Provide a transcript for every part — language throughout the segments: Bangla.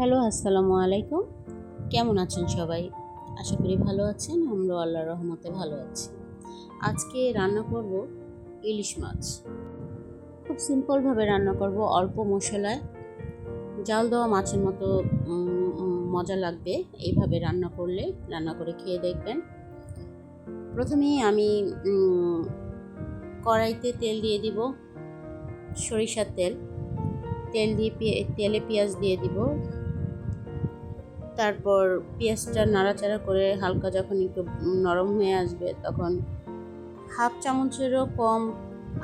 হ্যালো, আসসালামু আলাইকুম। কেমন আছেন সবাই? আশা করি ভালো আছেন আমরা আল্লাহর রহমতে ভালো আছি। আজকে রান্না করব ইলিশ মাছ। খুব সিম্পলভাবে রান্না করব অল্প মশলায়। জাল দেওয়া মাছের মতো মজা লাগবে। এইভাবে রান্না করলে রান্না করে খেয়ে দেখবেন। প্রথমেই আমি কড়াইতে তেল দিয়ে দিব, সরিষার তেল। তেল দিয়ে তেলে পেঁয়াজ দিয়ে দিব তারপর পেঁয়াজটা নাড়াচাড়া করে হালকা যখন একটু নরম হয়ে আসবে, তখন হাফ চামচেরও কম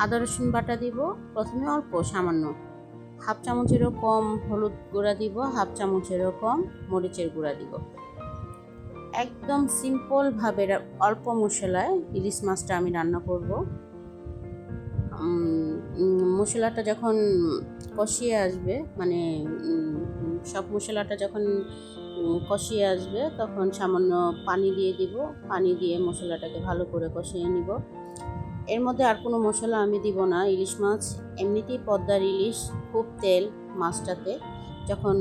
আদা রসুন বাটা দিব, প্রথমে অল্প সামান্য হাফ চামচেরও কম হলুদ গুঁড়া দিব, হাফ চামচেরও কম মরিচের গুঁড়া দিব। একদম সিম্পলভাবে অল্প মশলায় ইলিশ মাছটা আমি রান্না করব। মশলাটা যখন কষিয়ে আসবে মানে সব মশলাটা যখন কষিয়ে আসবে তখন সামান্য পানি দিয়ে দিব। পানি দিয়ে মশলাটাকে ভালো করে কষিয়ে নিব। এর মধ্যে আর কোনো মশলা আমি দিব না। ইলিশ মাছ, এমনিতেই পদ্মার ইলিশ, খুব তেল মাছটাতে। যখন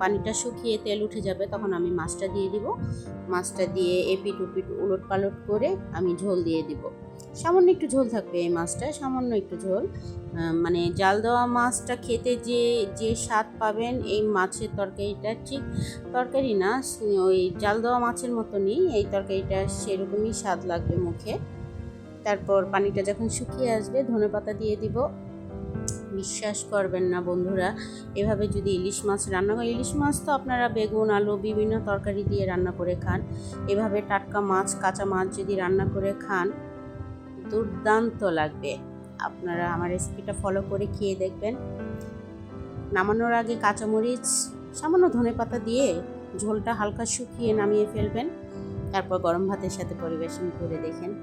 পানিটা শুকিয়ে তেল উঠে যাবে তখন আমি মাছটা দিয়ে দিব। মাছটা দিয়ে এপিট উপিট উলট পালট করে আমি ঝোল দিয়ে দিব। সামান্য একটু ঝোল থাকবে এই মাছটা সামান্য একটু ঝোল। মানে জাল দেওয়া মাছটা খেতে যে যে স্বাদ পাবেন এই মাছের তরকারিটা ঠিক তরকারি না, ওই জাল দেওয়া মাছের মতনই এই তরকারিটা সেরকমই স্বাদ লাগবে মুখে। তারপর পানিটা যখন শুকিয়ে আসবে, ধনে পাতা দিয়ে দিব। বিশ্বাস করবেন না বন্ধুরা, এভাবে যদি ইলিশ মাছ রান্না করে ইলিশ মাছ তো আপনারা বেগুন, আলু, বিভিন্ন তরকারি দিয়ে রান্না করে খান। এভাবে টাটকা মাছ, কাঁচা মাছ যদি রান্না করে খান দুর্দান্ত লাগবে। আপনারা আমার রেসিপিটা ফলো করে খেয়ে দেখবেন। নামানোর আগে কাঁচামরিচ, সামান্য ধনেপাতা দিয়ে ঝোলটা হালকা শুকিয়ে নামিয়ে ফেলবেন। তারপর গরম ভাতের সাথে পরিবেশন করে দেখেন।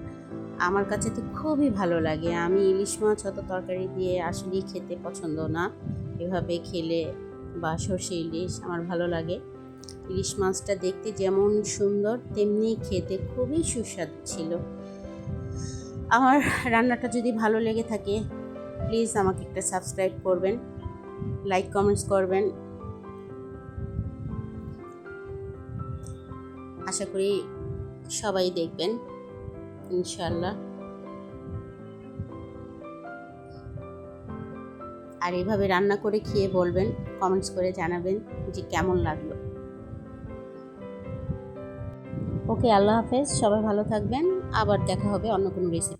আমার কাছে তো খুবই ভালো লাগে। আমি ইলিশ মাছ অত তরকারি দিয়ে আসলেই খেতে পছন্দ না। এভাবে খেলে বা সর্ষে ইলিশ আমার ভালো লাগে। ইলিশ মাছটা দেখতে যেমন সুন্দর, তেমনি খেতে খুবই সুস্বাদু ছিল। আমার রান্নাটা যদি ভালো লেগে থাকে প্লিজ আমাকে একটা সাবস্ক্রাইব করবেন লাইক কমেন্টস করবেন। আশা করি সবাই দেখবেন ইনশাল্লাহ আর এভাবে রান্না করে খেয়ে বলবেন কমেন্টস করে জানাবেন যে কেমন লাগল। ওকে, আল্লাহ হাফেজ, সবাই ভালো থাকবেন, আবার দেখা হবে অন্য কোনো রেসিপি